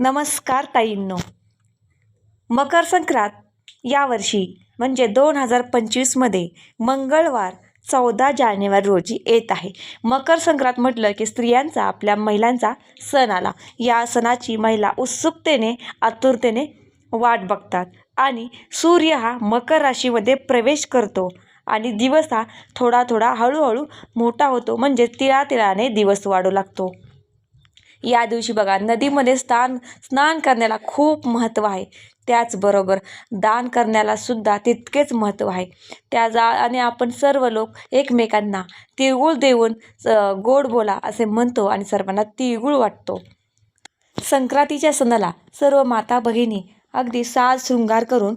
नमस्कार ताईंनो. मकर संक्रांत यावर्षी म्हणजे दोन हजार पंचवीसमध्ये मंगळवार चौदा जानेवारी रोजी येत आहे. मकर संक्रांत म्हटलं की स्त्रियांचा आपल्या महिलांचा सण आला. या सणाची महिला उत्सुकतेने आतुरतेने वाट बघतात आणि सूर्य हा मकर राशीमध्ये प्रवेश करतो आणि दिवस हा थोडा थोडा हळूहळू मोठा होतो म्हणजे तिळातिळाने दिवस वाढू लागतो. या दिवशी बघा नदीमध्ये स्नान स्नान करण्याला खूप महत्त्व आहे. त्याचबरोबर दान करण्याला सुद्धा तितकेच महत्त्व आहे. त्या जा आणि आपण सर्व लोक एकमेकांना तिळगुळ देऊन गोड बोला असे म्हणतो आणि सर्वांना तिळगुळ वाटतो. संक्रांतीच्या सणाला सर्व माता भगिनी अगदी साज शृंगार करून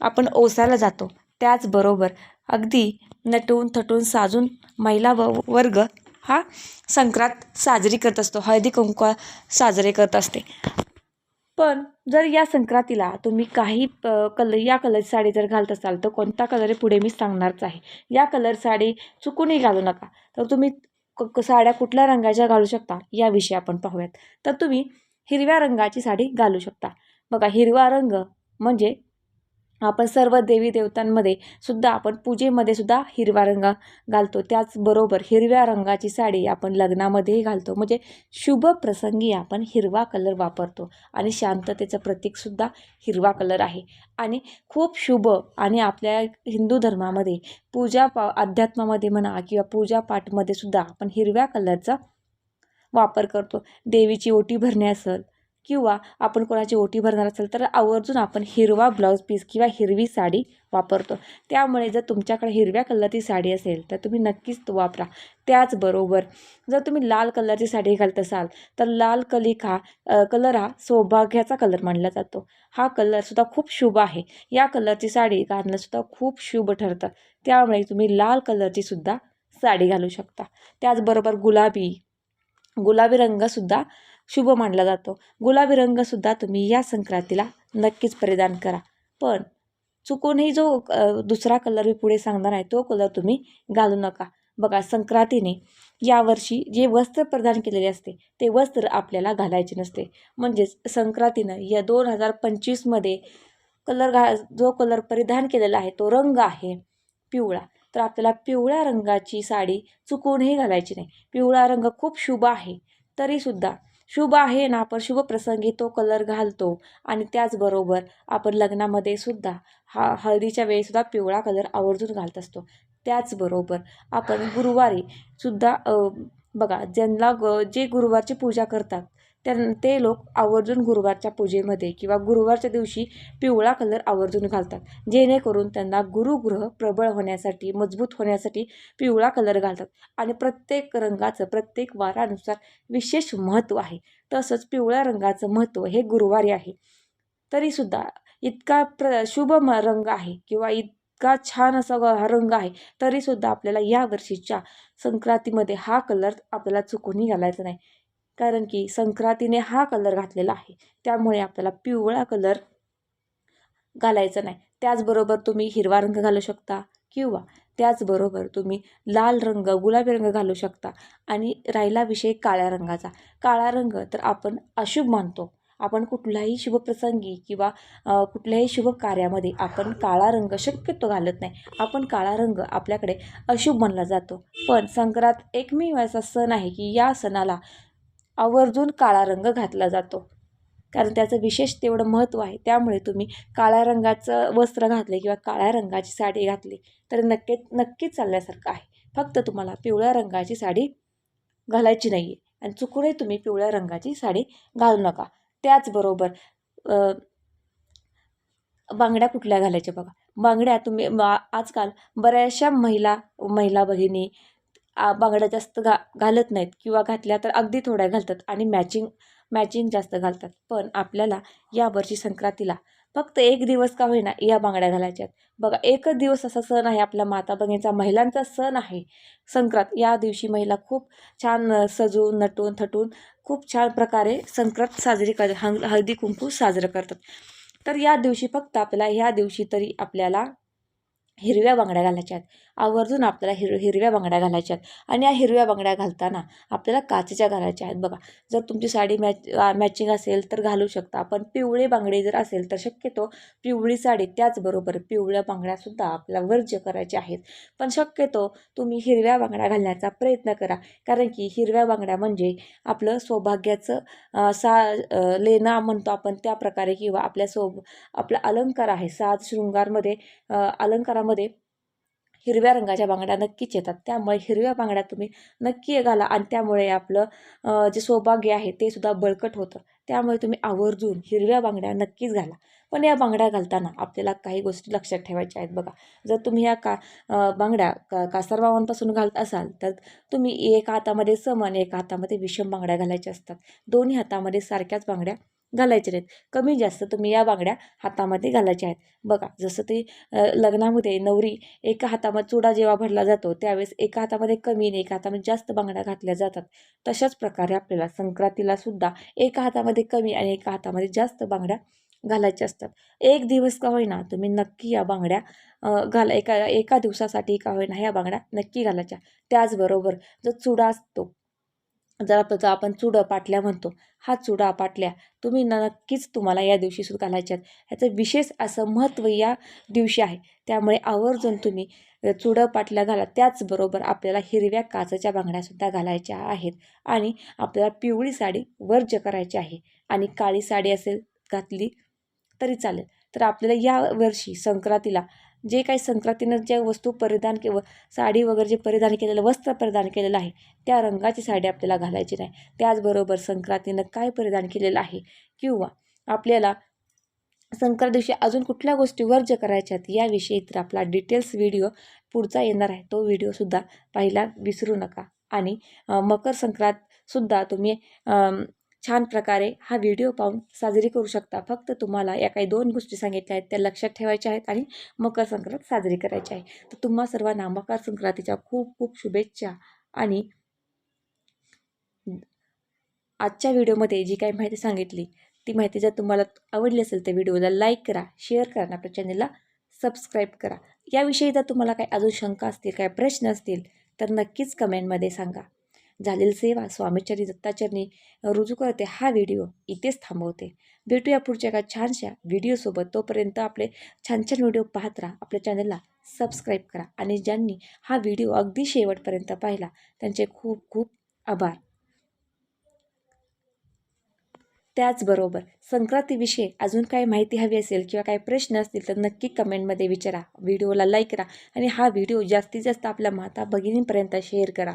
आपण ओसायला जातो. त्याचबरोबर अगदी नटून थटून साजून महिला व वर्ग हा संक्रांत साजरी करत असतो. हळदी कुंकू साजरे करत असते. पण जर या संक्रांतीला तुम्ही काही कलर या कलरची साडी जर घालत असाल तर कोणता कलर पुढे मी सांगणारच आहे. या कलर साडी चुकूनही घालू नका. तर तुम्ही क क- साड्या कुठल्या रंगाच्या घालू शकता याविषयी आपण पाहूयात. तर तुम्ही हिरव्या रंगाची साडी घालू शकता. बघा हिरवा रंग म्हणजे आपण सर्व देवी देवतांमध्ये सुद्धा आपण पूजेमध्ये सुद्धा हिरवा रंग घालतो. त्याचबरोबर हिरव्या रंगाची साडी आपण लग्नामध्येही घालतो. म्हणजे शुभ प्रसंगी आपण हिरवा कलर वापरतो आणि शांततेचं प्रतीकसुद्धा हिरवा कलर आहे. आणि खूप शुभ आणि आपल्या हिंदू धर्मामध्ये पूजा पा अध्यात्मामध्ये म्हणा किंवा पूजा पाठमध्ये सुद्धा आपण हिरव्या कलरचा वापर करतो. देवीची ओटी भरणे असेल किंवा आपण कोणाची ओटी भरणार असेल तर आवर्जून आपण हिरवा ब्लाऊज पीस किंवा हिरवी साडी वापरतो. त्यामुळे जर तुमच्याकडे हिरव्या कलरची साडी असेल तर तुम्ही नक्कीच तो वापरा. त्याचबरोबर जर तुम्ही लाल कलरची साडी घालत असाल तर लाल कलिका कलर हा सौभाग्याचा कलर मानला जातो. हा कलरसुद्धा खूप शुभ आहे. या कलरची साडी घालणंसुद्धा खूप शुभ ठरतं. त्यामुळे तुम्ही लाल कलरचीसुद्धा साडी घालू शकता. त्याचबरोबर गुलाबी गुलाबी रंगसुद्धा शुभ मानला जातो. गुलाबी रंगसुद्धा तुम्ही या संक्रांतीला नक्कीच परिधान करा. पण चुकूनही जो दुसरा कलर मी पुढे सांगणार आहे तो कलर तुम्ही घालू नका. बघा संक्रांतीने यावर्षी जे वस्त्र प्रदान केलेले असते ते वस्त्र आपल्याला घालायचे नसते. म्हणजेच संक्रांतीनं या दोन हजार पंचवीसमध्ये कलर घा जो कलर परिधान केलेला आहे तो रंग आहे पिवळा. तर आपल्याला पिवळ्या रंगाची साडी चुकूनही घालायची नाही. पिवळा रंग खूप शुभ आहे तरीसुद्धा शुभ आहे ना आपण शुभ प्रसंगी तो कलर घालतो. आणि त्याचबरोबर आपण लग्नामध्ये सुद्धा हा हळदीच्या वेळीसुद्धा पिवळा कलर आवर्जून घालत असतो. त्याचबरोबर आपण गुरुवारी सुद्धा बघा ज्यांना ग जे गुरुवारची पूजा करतात त्यां ते लोक आवर्जून गुरुवारच्या पूजेमध्ये किंवा गुरुवारच्या दिवशी पिवळा कलर आवर्जून घालतात. जेणेकरून त्यांना गुरुग्रह प्रबळ होण्यासाठी मजबूत होण्यासाठी पिवळा कलर घालतात. आणि प्रत्येक रंगाचं प्रत्येक वारानुसार विशेष महत्त्व आहे. तसंच पिवळ्या रंगाचं महत्त्व हे गुरुवारी आहे. तरीसुद्धा इतका प्र शुभ म रंग आहे किंवा इतका छान असा व हा रंग आहे तरीसुद्धा आपल्याला या वर्षीच्या संक्रांतीमध्ये हा कलर आपल्याला चुकूनही घालायचा नाही. कारण की संक्रांतीने हा कलर घातलेला आहे. त्यामुळे आपल्याला पिवळा कलर घालायचा नाही. त्याचबरोबर तुम्ही हिरवा रंग घालू शकता किंवा त्याचबरोबर तुम्ही लाल रंग गुलाबी रंग घालू शकता आणि राहिला विषय काळ्या रंगाचा. काळा रंग तर आपण अशुभ मानतो. आपण कुठल्याही शुभप्रसंगी किंवा कुठल्याही शुभ कार्यामध्ये आपण काळा रंग शक्यतो घालत नाही. आपण काळा रंग आपल्याकडे अशुभ मानला जातो. पण संक्रांत एकमेव असा सण आहे की या सणाला आवर्जून काळा रंग घातला जातो. कारण त्याचं विशेष तेवढं महत्त्व आहे. त्यामुळे तुम्ही काळ्या रंगाचं वस्त्र घातले किंवा काळ्या रंगाची साडी घातली तर नक्की नक्कीच चालण्यासारखं आहे. फक्त तुम्हाला पिवळ्या रंगाची साडी घालायची नाही आहे आणि चुकूनही तुम्ही पिवळ्या रंगाची साडी घालू नका. त्याचबरोबर बांगड्या कुठल्या घालायच्या बघा. बांगड्या तुम्ही आजकाल बऱ्याचशा महिला महिला भगिनी बांगड्या जास्त घा घालत नाहीत किंवा घातल्या तर अगदी थोड्या घालतात आणि मॅचिंग मॅचिंग जास्त घालतात. पण आपल्याला यावर्षी संक्रांतीला फक्त एक दिवस का होईना या बांगड्या घालायच्या आहेत. बघा एकच दिवस असा सण आहे आपला माता भगिनीचा महिलांचा सण आहे संक्रांत. या दिवशी महिला खूप छान सजून नटून थटून खूप छान प्रकारे संक्रांत साजरी कर हंग हळदी कुंकू साजरं करतात. तर या दिवशी फक्त आपल्याला ह्या दिवशी तरी आपल्याला हिरव्या बांगड्या घालायच्या आहेत आवर्जून आपल्याला हिर हिरव्या बांगड्या घालायच्या आहेत आणि या हिरव्या बांगड्या घालताना आपल्याला काचेच्या घालायच्या आहेत. बघा जर तुमची साडी मॅच मॅचिंग असेल तर घालू शकता. पण पिवळे बांगडे जर असेल तर शक्यतो पिवळी साडी त्याचबरोबर पिवळ्या बांगड्यासुद्धा आपल्याला वर्ज्य करायच्या आहेत. पण शक्यतो तुम्ही हिरव्या बांगड्या घालण्याचा प्रयत्न करा. कारण की हिरव्या बांगड्या म्हणजे आपलं सौभाग्याचं सा लेना म्हणतो आपण त्या प्रकारे किंवा आपल्या सौ आपला अलंकार आहे. साज शृंगारमध्ये अलंकारा त्यामध्ये हिरव्या रंगाच्या बांगड्या नक्कीच येतात. त्यामुळे हिरव्या बांगड्या तुम्ही नक्की घाला आणि त्यामुळे आपलं जे सौभाग्य आहे ते सुद्धा बळकट होतं. त्यामुळे तुम्ही आवर्जून हिरव्या बांगड्या नक्कीच घाला. पण या बांगड्या घालताना आपल्याला काही गोष्टी लक्षात ठेवायच्या आहेत बघा. जर तुम्ही या का बांगड्या का कासारबावांपासून घालत असाल तर तुम्ही एका हातामध्ये सम आणि एका हातामध्ये विषम बांगड्या घालायच्या असतात. दोन्ही हातामध्ये सारख्याच बांगड्या घालायचे नाहीत. कमी जास्त तुम्ही या बांगड्या हातामध्ये घालायच्या आहेत. बघा जसं ते लग्नामध्ये नवरी एका हातामध्ये चुडा जेव्हा भरला जातो त्यावेळेस एका हातामध्ये कमी आणि एका हातामध्ये जास्त बांगड्या घातल्या जातात. तशाच प्रकारे आपल्याला संक्रांतीला सुद्धा एका हातामध्ये कमी आणि एका हातामध्ये जास्त बांगड्या घालायच्या असतात. एक दिवस का होईना तुम्ही नक्की या बांगड्या घाला एका एका दिवसासाठी का होईना ह्या बांगड्या नक्की घालायच्या. त्याचबरोबर जो चुडा असतो जर आपलं आपण चुडा पाटल्या म्हणतो. हा चुडा पाटल्या तुम्ही नक्कीच तुम्हाला या दिवशी सुद्धा घालायच्या आहेत. ह्याचं विशेष असं महत्त्व या दिवशी आहे. त्यामुळे आवर्जून तुम्ही अ, चुडं पाटल्या घाला. त्याचबरोबर आपल्याला हिरव्या काचेच्या बांगड्यासुद्धा घालायच्या आहेत. आणि आपल्याला पिवळी साडी वर्ज्य करायची आहे. आणि काळी साडी असेल घातली तरी चालेल. तर आपल्याला या वर्षी संक्रांतीला जे काही संक्रांतीनं ज्या वस्तू परिधान किंवा साडी वगैरे जे परिधान केलेलं वस्त्र परिधान केलेलं आहे त्या रंगाची साडी आपल्याला घालायची नाही. त्याचबरोबर संक्रांतीनं काय परिधान केलेलं आहे? किंवा आपल्याला संक्रांत दिवशी अजून कुठल्या गोष्टी वर्ज्य करायच्यात याविषयी तर आपला डिटेल्स व्हिडिओ पुढचा येणार आहे. तो व्हिडिओसुद्धा पाहायला विसरू नका. आणि मकर संक्रांतसुद्धा तुम्ही छान प्रकारे हा व्हिडिओ पाहून साजरी करू शकता. फक्त तुम्हाला या काही दोन गोष्टी सांगितल्या आहेत त्या लक्षात ठेवायच्या आहेत आणि मकर संक्रांत साजरी करायची आहे. तर तुम्हा सर्वांना मकर संक्रांतीच्या खूप खूप शुभेच्छा आणि आजच्या व्हिडिओमध्ये जी काही माहिती सांगितली ती माहिती जर तुम्हाला आवडली असेल तर व्हिडिओला लाईक करा शेअर करा आणि आपल्या चॅनलला सबस्क्राईब करा. याविषयी जर तुम्हाला काही अजून शंका असतील काही प्रश्न असतील तर नक्कीच कमेंटमध्ये सांगा. झालेली सेवा स्वामीचरणी दत्ताचरणी रुजू करते हा व्हिडिओ इथेच थांबवते. भेटूया पुढच्या एका छानशा व्हिडिओसोबत तोपर्यंत आपले छान छान व्हिडिओ पाहत राहा. आपल्या चॅनलला सबस्क्राईब करा आणि ज्यांनी हा व्हिडिओ अगदी शेवटपर्यंत पाहिला त्यांचे खूप खूप आभार. त्याचबरोबर संक्रांतीविषयी अजून काही माहिती हवी असेल किंवा काही प्रश्न असतील तर नक्की कमेंटमध्ये विचारा. व्हिडिओला लाईक करा आणि हा व्हिडिओ जास्तीत जास्त आपल्या माता भगिनींपर्यंत शेअर करा.